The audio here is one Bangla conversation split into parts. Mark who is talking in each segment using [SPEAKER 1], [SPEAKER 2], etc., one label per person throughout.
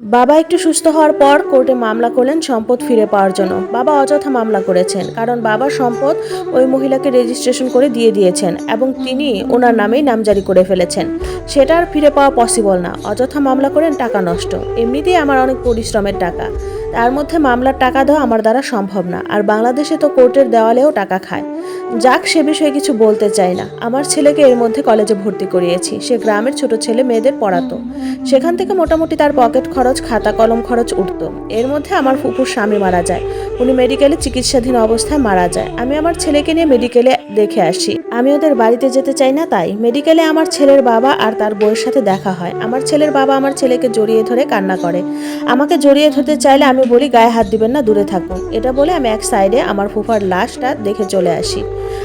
[SPEAKER 1] বাবা একটু সুস্থ হওয়ার পর কোর্টে মামলা করলেন সম্পদ ফিরে পাওয়ার জন্য। বাবা অযথা মামলা করেছেন, কারণ বাবা সম্পদ ওই মহিলাকে রেজিস্ট্রেশন করে দিয়ে দিয়েছেন এবং তিনি ওনার নামেই নামজারি করে ফেলেছেন। সেটা আর ফিরে পাওয়া পসিবল না। অযথা মামলা করেন টাকা নষ্ট। এমনিতেই আমার অনেক পরিশ্রমের টাকা। তার মধ্যে মামলার টাকা দেওয়া আমার দ্বারা সম্ভব না। আর বাংলাদেশে তো কোর্টের দেওয়ালেও টাকা খায়। যাক, সে বিষয়ে কিছু বলতে চাই না। আমার ছেলেকে এর মধ্যে কলেজে ভর্তি করিয়েছি। সে গ্রামের ছোট ছেলে, মেয়েদের পড়াতো। সেখান থেকে মোটামুটি তার পকেট খরচ, খাতা, কলম খরচ উঠতো। এর মধ্যে আমার ফুপুর স্বামী মারা যায়। উনি মেডিকেলে চিকিৎসাধীন অবস্থায় মারা যায়। আমি আমার ছেলেকে নিয়ে মেডিকেলে দেখে আসি। আমি ওদের বাড়িতে যেতে চাই না তাই। মেডিকেলে আমার ছেলের বাবা আর তার বউয়ের সাথে দেখা হয়। আমার ছেলের বাবা আমার ছেলেকে জড়িয়ে ধরে কান্না করে। আমাকে জড়িয়ে ধরতে চাইলে আমি বলি, গায়ে হাত দিবেন না, দূরে থাকুন। এটা বলে আমি এক সাইডে আমার ফুফার লাশটা দেখে চলে আসি।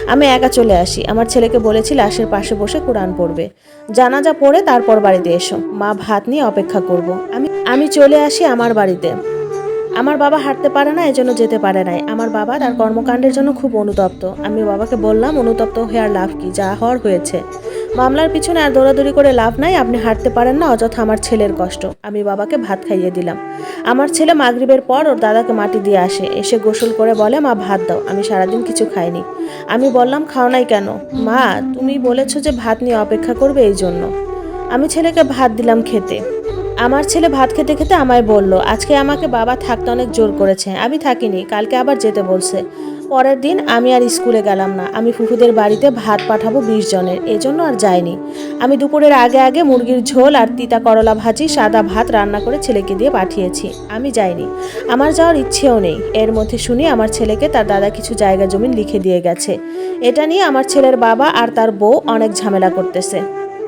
[SPEAKER 1] আমি একা চলে আসি। আমার ছেলেকে বলেছি, লাশের পাশে বসে কোরআন পড়বে। জানাজা পড়ে তারপর বাড়িতে এসো। মা ভাত নিয়ে অপেক্ষা করব। আমি আমি চলে আসি আমার বাড়িতে। আমার বাবা হাঁটতে পারে না, এজন্য যেতে পারে নাই। আমার বাবা তার কর্মকাণ্ডের জন্য খুব অনুতপ্ত। আমি বাবাকে বললাম, অনুতপ্ত হয়ে আর লাভ কি? যা হওয়ার হয়েছে। মামলার পিছনে আর দৌড়াদৌড়ি করে লাভ নাই, আপনি হাঁটতে পারেন না, অযথা আমার ছেলের কষ্ট। আমি বাবাকে ভাত খাইয়ে দিলাম। আমার ছেলে মাগরিবের পর ওর দাদাকে মাটি দিয়ে আসে, এসে গোসল করে বলে, মা, ভাত দাও, আমি সারাদিন কিছু খাইনি। আমি বললাম, খাও নাই কেন? মা, তুমি বলেছ যে ভাত নিয়ে অপেক্ষা করবে এই জন্য। আমি ছেলেকে ভাত দিলাম খেতে। আমার ছেলে ভাত খেতে খেতে আমায় বলল, আজকে আমাকে বাবা থাকতে অনেক জোর করেছে, আমি থাকিনি, কালকে আবার যেতে বলছে। পরের দিন আমি আর স্কুলে গেলাম না। আমি ফুফুদের বাড়িতে ভাত পাঠাবো বিশ জনের। এজন্য আর যাইনি। আমি দুপুরের আগে আগে মুরগির ঝোল আর তিতা করলা ভাজি, সাদা ভাত রান্না করে ছেলেকে দিয়ে পাঠিয়েছি। আমি যাইনি। আমার যাওয়ার ইচ্ছেও নেই। এর মধ্যে শুনি আমার ছেলেকে তার দাদা কিছু জায়গা জমিন লিখে দিয়ে গেছে। এটা নিয়ে আমার ছেলের বাবা আর তার বউ অনেক ঝামেলা করতেছে।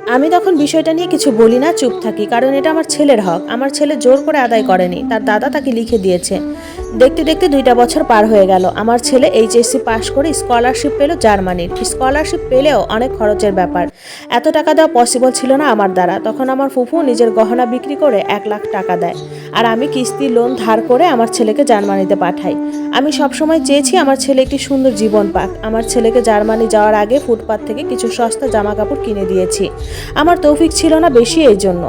[SPEAKER 1] আমি তখন বিষয়টা নিয়ে কিছু বলি না, চুপ থাকি। কারণ এটা আমার ছেলের হক। আমার ছেলে জোর করে আদায় করেনি। তার দাদা তাকে লিখে দিয়েছে। দেখতে দেখতে দুইটা বছর পার হয়ে গেল। আমার ছেলে এইচএসসি পাশ করে স্কলারশিপ পেল জার্মানির। স্কলারশিপ পেলেও অনেক খরচের ব্যাপার। এত টাকা দেওয়া পসিবল ছিল না আমার দ্বারা। তখন আমার ফুফু নিজের গহনা বিক্রি করে এক লাখ টাকা দেয়। আর আমি কিস্তি লোন ধার করে আমার ছেলেকে জার্মানিতে পাঠাই। আমি সবসময় চেয়েছি আমার ছেলে একটি সুন্দর জীবন পাক। আমার ছেলেকে জার্মানি যাওয়ার আগে ফুটপাথ থেকে কিছু সস্তা জামা কাপড় কিনে দিয়েছি। আমার তৌফিক ছিল না বেশি এই জন্য।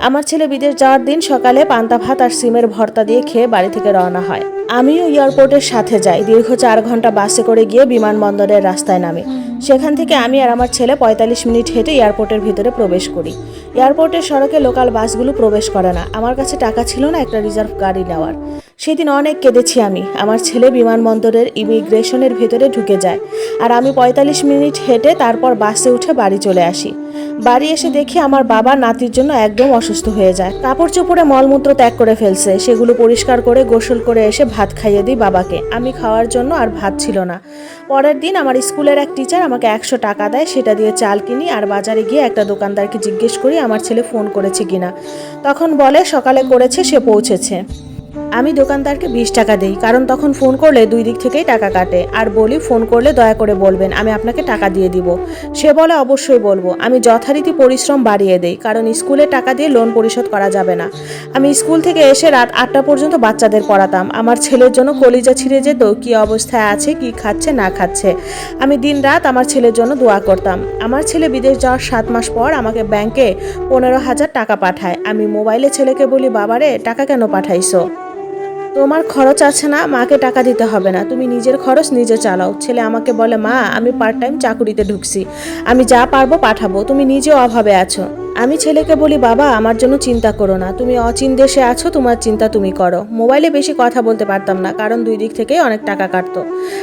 [SPEAKER 1] আমার ছেলে বিদেশ যাওয়ার দিন সকালে পান্তা ভাত আর সিমের ভর্তা দিয়ে খেয়ে বাড়ি থেকে রওনা হয়। আমিও এয়ারপোর্টের সাথে যাই। দীর্ঘ চার ঘণ্টা বাসে করে গিয়ে বিমানবন্দরের রাস্তায় নামে। সেখান থেকে আমি আর আমার ছেলে পঁয়তাল্লিশ মিনিট হেঁটে এয়ারপোর্টের ভিতরে প্রবেশ করি। এয়ারপোর্টের সড়কে লোকাল বাসগুলো প্রবেশ করে না। আমার কাছে টাকা ছিল না একটা রিজার্ভ গাড়ি নেওয়ার। সেদিন অনেক কেঁদেছি আমি। আমার ছেলে বিমানবন্দরের ইমিগ্রেশনের ভেতরে ঢুকে যায়। আর আমি পঁয়তাল্লিশ মিনিট হেঁটে তারপর বাসে উঠে বাড়ি চলে আসি। বাড়ি এসে দেখি আমার বাবা নাতির জন্য একদম অসুস্থ হয়ে যায়। কাপড় চোপড়ে মলমূত্র ত্যাগ করে ফেলছে। সেগুলো পরিষ্কার করে, গোসল করে এসে ভাত খাইয়ে দিই বাবাকে। আমি খাওয়ার জন্য আর ভাত ছিল না। পরের দিন আমার স্কুলের এক টিচার আমাকে একশো টাকা দেয়। সেটা দিয়ে চাল কিনি আর বাজারে গিয়ে একটা দোকানদারকে জিজ্ঞেস করি, আমার ছেলে ফোন করেছে কিনা? তখন বলে, সকালে করেছে, সে পৌঁছেছে। আমি দোকানদারকে বিশ টাকা দিই, কারণ তখন ফোন করলে দুই দিক থেকেই টাকা কাটে। আর বলি, ফোন করলে দয়া করে বলবেন, আমি আপনাকে টাকা দিয়ে দিব। সে বলে, অবশ্যই বলব। আমি যথারীতি পরিশ্রম বাড়িয়ে দেই, কারণ স্কুলে টাকা দিয়ে লোন পরিশোধ করা যাবে না। আমি স্কুল থেকে এসে রাত আটটা পর্যন্ত বাচ্চাদের পড়াতাম। আমার ছেলের জন্য কলিজা ছিঁড়ে যেত, কি অবস্থায় আছে, কি খাচ্ছে, না খাচ্ছে। আমি দিন রাত আমার ছেলের জন্য দোয়া করতাম। আমার ছেলে বিদেশ যাওয়ার সাত মাস পর আমাকে ব্যাংকে পনেরো হাজার টাকা পাঠায়। আমি মোবাইলে ছেলেকে বলি, বাবারে, টাকা কেন পাঠাইছো? তোমার খরচ আছে না, মাকে টাকা দিতে হবে না। তুমি নিজের খরচ নিজে চালাও। ছেলে আমাকে বলে, মা, আমি পার্ট টাইম চাকুরিতে ঢুকছি। আমি যা পারব পাঠাবো। তুমি নিজেও অভাবে আছো। আমি ছেলেকে বলি, বাবা, আমার জন্য চিন্তা করো না। তুমি অচিন দেশে আছো, তোমার চিন্তা তুমি করো। মোবাইলে বেশি কথা বলতে পারতাম না, কারণ দুই দিক থেকেই অনেক টাকা কাটতো।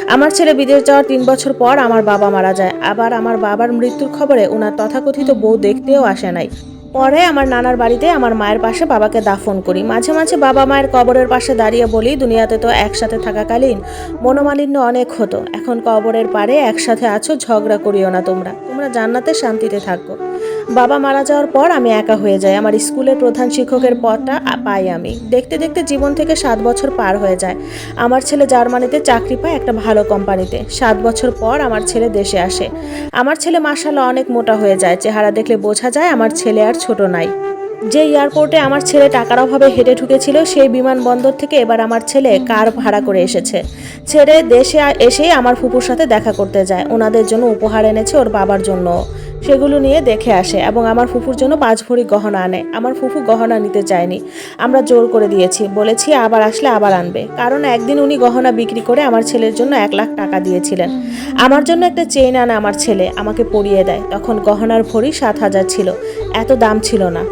[SPEAKER 1] আমার ছেলে বিদেশ যাওয়ার তিন বছর পর আমার বাবা মারা যায়। আবার আমার বাবার মৃত্যুর খবরে ওনার তথাকথিত বউ দেখতেও আসে নাই। পরে আমার নানার বাড়িতে আমার মায়ের পাশে বাবাকে দাফন করি। মাঝে মাঝে বাবা মায়ের কবরের পাশে দাঁড়িয়ে বলি, দুনিয়াতে তো একসাথে থাকাকালীন মনোমালিন্য অনেক হতো। এখন কবরের পারে একসাথে আছো, ঝগড়া করিও না তোমরা। তোমরা জান্নাতে শান্তিতে থাকো। বাবা মারা যাওয়ার পর আমি একা হয়ে যাই। আমার স্কুলের প্রধান শিক্ষকের পদটা পাই আমি। দেখতে দেখতে জীবন থেকে সাত বছর পার হয়ে যায়। আমার ছেলে জার্মানিতে চাকরি পায় একটা ভালো কোম্পানিতে। সাত বছর পর আমার ছেলে দেশে আসে। আমার ছেলে মাসাল্লাহ অনেক মোটা হয়ে যায়। চেহারা দেখলে বোঝা যায় আমার ছেলে আর ছোট নাই। যে এয়ারপোর্টে আমার ছেলে টাকার অভাবে হেঁটে ঢুকেছিল, সেই বিমানবন্দর থেকে এবার আমার ছেলে কার ভাড়া করে এসেছে। ছেড়ে দেশে এসে আমার ফুপুর সাথে দেখা করতে যায়। ওনাদের জন্য উপহার এনেছে ওর বাবার জন্য। সেগুলো নিয়ে দেখে আসে এবং আমার ফুফুর জন্য পাঁচ ভরি গহনা আনে। আমার ফুফু গহনা নিতে চায়নি আমরা জোর করে দিয়েছি। বলেছি, আবার আসলে আবার আনবে। কারণ একদিন উনি গহনা বিক্রি করে আমার ছেলের জন্য এক লাখ টাকা দিয়েছিলেন। আমার জন্য একটা চেইন আনে আমার ছেলে। আমাকে পরিয়ে দেয়। তখন গহনার ভরি সাত হাজার ছিল। এত দাম ছিল না।